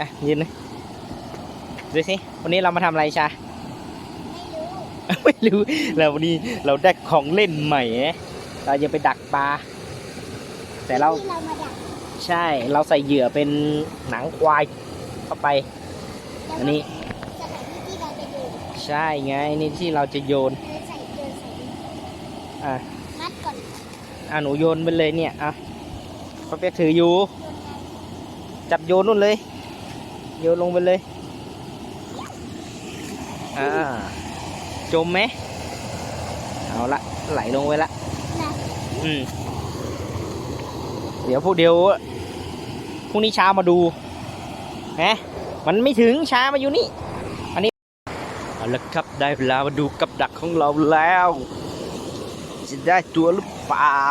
อะยืนเลยดูสิวันนี้เรามาทำอะไรชาไม่รู้ไม่รู้ เราวันนี้เราได้ของเล่นใหม่นะเราจะไปดักปลาแต่เราที่เรามาดักใช่เราใส่เหยื่อเป็นหนังควายเข้าไปแล้วอันนี้ สถานที่ที่เราจะอยู่ใช่ไงนี่ที่เราจะโยนเดินใส่เดินใส่อะมัดก่อนอะหนูโยนไปเลยเนี่ยอะพ่อเปียกถืออยู่โยนไงจับโยนนู่นเลย โยนลงไปเลย อ่า จมไหม เอาละ ไหลลงไปละนะอืม เดี๋ยวพวกเดียวพรุ่งนี้เช้ามาดูนะมันไม่ถึงช้ามาอยู่นี่ อันนี้ เอาละครับ ได้เวลามาดูกับดักของเราแล้ว จะได้ตัวหรือเปล่า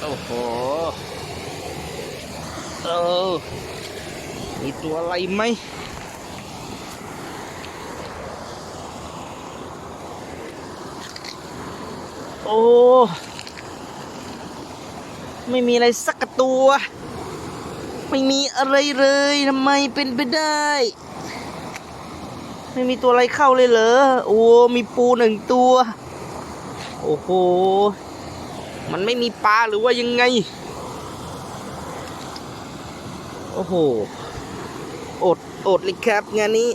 โอ้โห เออ มีตัวอะไรไหมโอ้ ไม่มีอะไรสักตัว ไม่มีอะไรเลยทำไมเป็นไปได้ ไม่มีตัวอะไรเข้าเลยเหรอ โอ้ มีปูหนึ่งตัว โอ้โห มันไม่มีปลาหรือว่ายังไง โอ้โห อด อดเลยครับงานนี้